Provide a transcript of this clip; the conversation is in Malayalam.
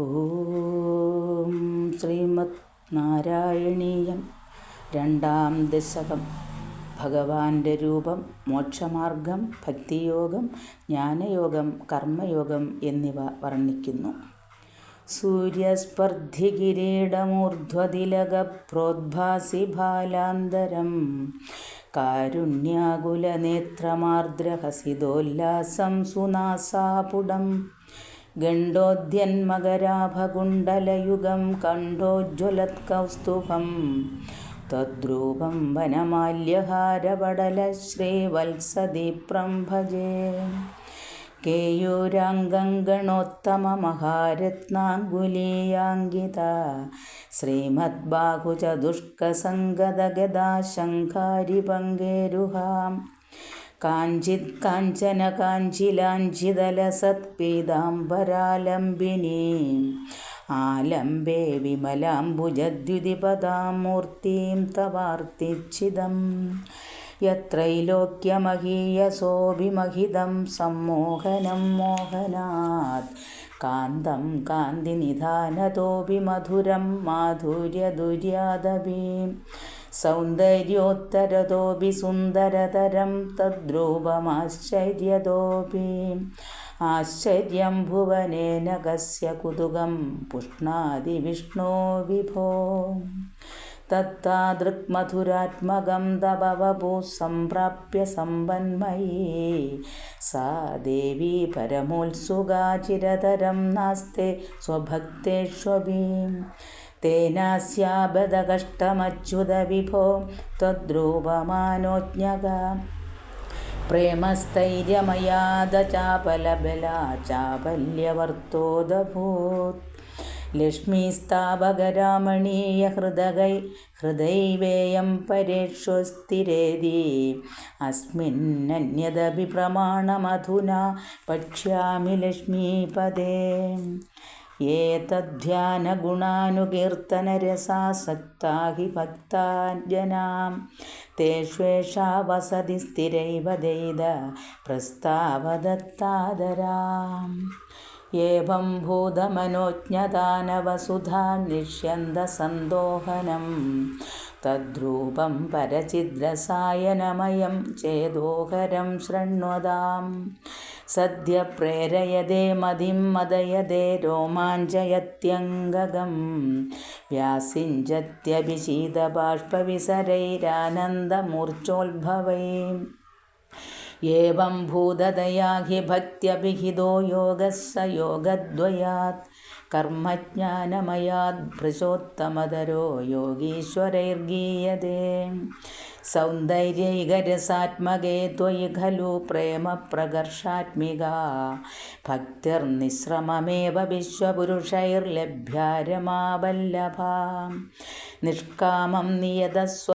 ഓം ശ്രീമത് നാരായണീയം രണ്ടാം ദശകം. ഭഗവാന്റെ രൂപം മോക്ഷമാർഗം ഭക്തിയോഗം ജ്ഞാനയോഗം കർമ്മയോഗം എന്നിവ വർണിക്കുന്നു. സൂര്യസ്പർദ്ധികിരീടമൂർധ്വതിലകപ്രോദ്ഭാസി ബാലാന്തരം കാരുണ്യാകുലനേത്രമാർദ്രഹസിതോല്ലാസം സുനാസാപുടം. गण्डोद्यन्मगराभकुण्डलयुगं कण्ठोज्ज्वलत्कौस्तुभं तद्रूपं वनमाल्यहारवडलश्रीवत्सदीप्रं भजे केयूराङ्गङ्गणोत्तममहारत्नाङ्गुलीयाङ्गिता श्रीमद्बाहुचतुष्कसङ्गदगदा शङ्खारिपङ्गेरुहाम् കാഞ്ചിത് കാഞ്ചന കാഞ്ചിലാഞ്ചിതലസത്പീതാംബരാലംബിനി ആലംബേ വിമലാംബുജദ്യുതിപദാമൂർത്തിം തവാർത്തിച്ചിതം. യത്രൈലോക്യമഹീയസോഭിമഹിതം സമ്മോഹനം മോഹനാത് കാന്തം കാന്തിനിധാനതോപി മധുരം മാധുര്യദുര്യാദവീം സൗന്ദര്യോത്തരതോപി സുന്ദരതരം തദ്രൂപമാശ്ചര്യതോപി. ആശ്ചര്യം ഭുവനേന കസ്യ കുതുകം പുഷ്ണാതി വിഷ്ണോ വിഭോ. തത്താദൃക്മധുരാത്മകം തപവപു സംപ്രാപ്യ സമ്പന്മയീ. സാ ദേവി പരമോത്സുകാചിരതരം നാസ്തേ സ്വഭക്തേഷ്വീം स्वभक्तेष्वपि तेनास्याबदकष्टमच्युतविभो त्वद्रूपमानोज्ञका प्रेमस्थैर्यमयादचापलबला चापल्यवर्तोदभूत् लक्ष्मीस्तावकरामणीयहृदगै हृदैवेयं परेषु स्थिरेति अस्मिन्नन्यदपि प्रमाणमधुना पक्ष्यामि लक्ष्मीपदे एतद्ध्यानगुणानुकीर्तनरसासक्ता हि भक्ता जनां तेष्वेषा वसति स्थिरैव देद प्रस्तावदत्तादराम् एवं भूतमनोज्ञदानवसुधा निष्यन्दसन्दोहनं तद्रूपं परचिद्रसायनमयं चेदोहरं शृण्वतां सद्य प्रेरयदे मदिं मदयदे रोमाञ्चयत्यङ्गगं व्यासिञ्जत्यभिषीदबाष्पविसरैरानन्दमूर्च्छोद्भवैः एवं भूतदया हि भक्त्यभिहितो योगः स योगद्वयात् കർമ്മജ്ഞാനമയാത് ഭൃശോത്തമതരോ യോഗീശ്വരൈർഗീയതേ. സൗന്ദര്യൈകരസാത്മകേ ത്വയി ഖലു പ്രേമപ്രകർഷാത്മിക. ഭക്തിർനിശ്രമമേവ വിശ്വപുരുഷൈർലഭ്യാരമാവല്ലഭാം നിഷ്കാമം നിയതസ്വ